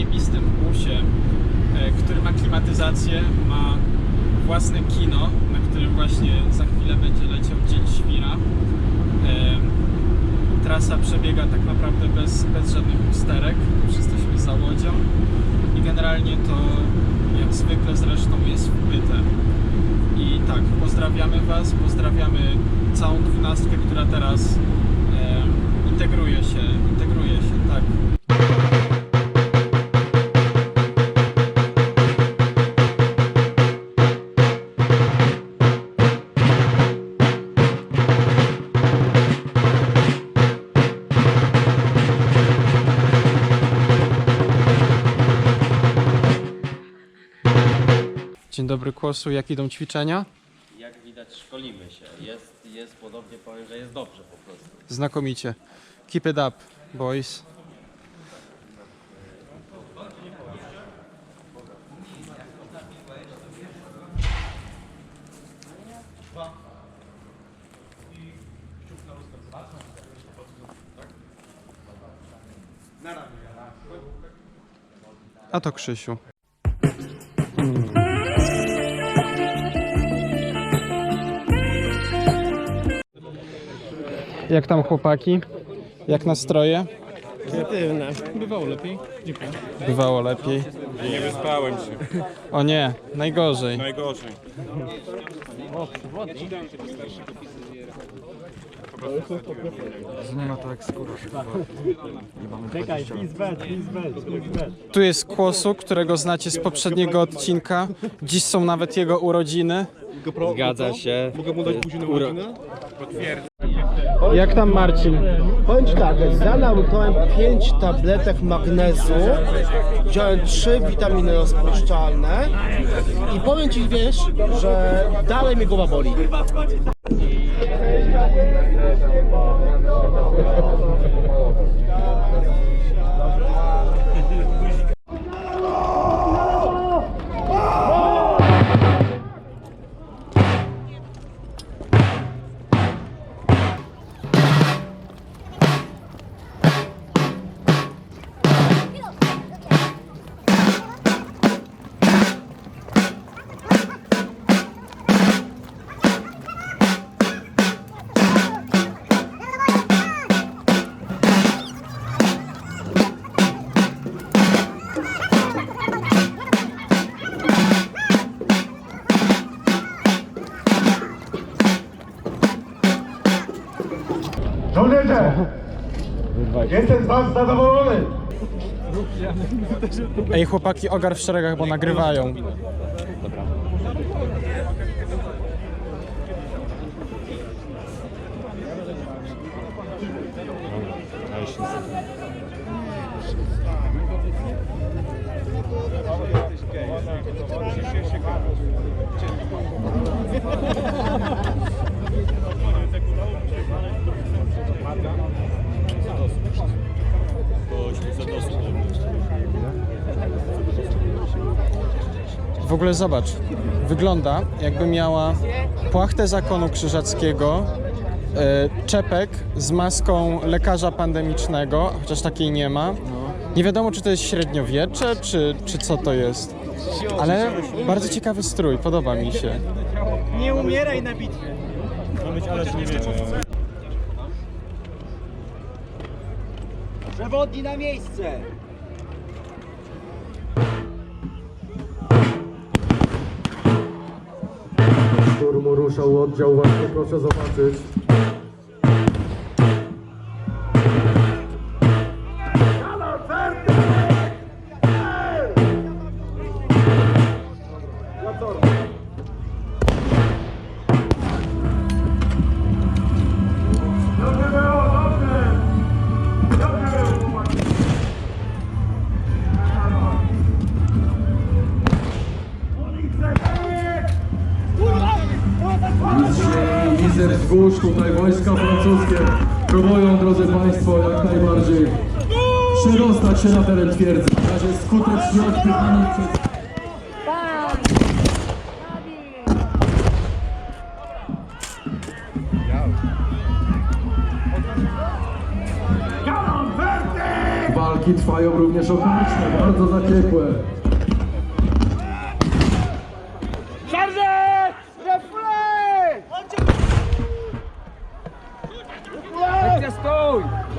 zajebistym busie, e, który ma klimatyzację, ma własne kino, na którym właśnie za chwilę będzie leciał Dzień Świra. E, Trasa przebiega tak naprawdę bez, bez żadnych usterek, już jesteśmy za łodzią i generalnie to jak zwykle zresztą jest wpyte. I tak, pozdrawiamy Was, pozdrawiamy całą dwunastkę, która teraz e, integruje się, integruje się, tak. Dzień dobry Kłosu, jak idą ćwiczenia? Jak widać szkolimy się. Jest, jest podobnie powiem, że jest dobrze po prostu. Znakomicie. Keep it up, boys. A to Krzysiu. Jak tam chłopaki? Jak nastroje? Pozytywne. Bywało lepiej. Dziękuję. Bywało lepiej. Nie wyspałem się. O nie, najgorzej. Najgorzej. Czekaj, pizbet, pizbet, pizbet. Tu jest Kłosu, którego znacie z poprzedniego odcinka. Dziś są nawet jego urodziny. Zgadza się. Mogę mu dać później na godzinę? Jak tam Marcin? Powiem ci tak, zanałykałem 5 tabletek magnezu, wziąłem 3 witaminy rozpuszczalne i powiem ci, wiesz, że dalej mnie głowa boli. Żołnierze! Jestem z was zadowolony! Ej chłopaki, ogar w szeregach, bo nagrywają. W ogóle zobacz, wygląda jakby miała płachtę zakonu krzyżackiego, e, czepek z maską lekarza pandemicznego, chociaż takiej nie ma. Nie wiadomo, czy to jest średniowiecze, czy, czy co to jest. Ale bardzo ciekawy strój, podoba mi się. Nie umieraj na bitwie. Przewodni na miejsce. Szturmu ruszał oddział właśnie, proszę zobaczyć. Widzę wzgórz tutaj wojska francuskie próbują, drodzy Państwo, jak najbardziej przedostać się na teren twierdzy. Na razie skutecznie odpychani przez... Walki trwają również okoliczne, bardzo zaciekłe.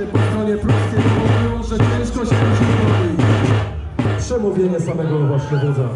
Duże straty po stronie pruskiej powodują, że ciężko się bronić. Przemówienie samego właśnie wodza.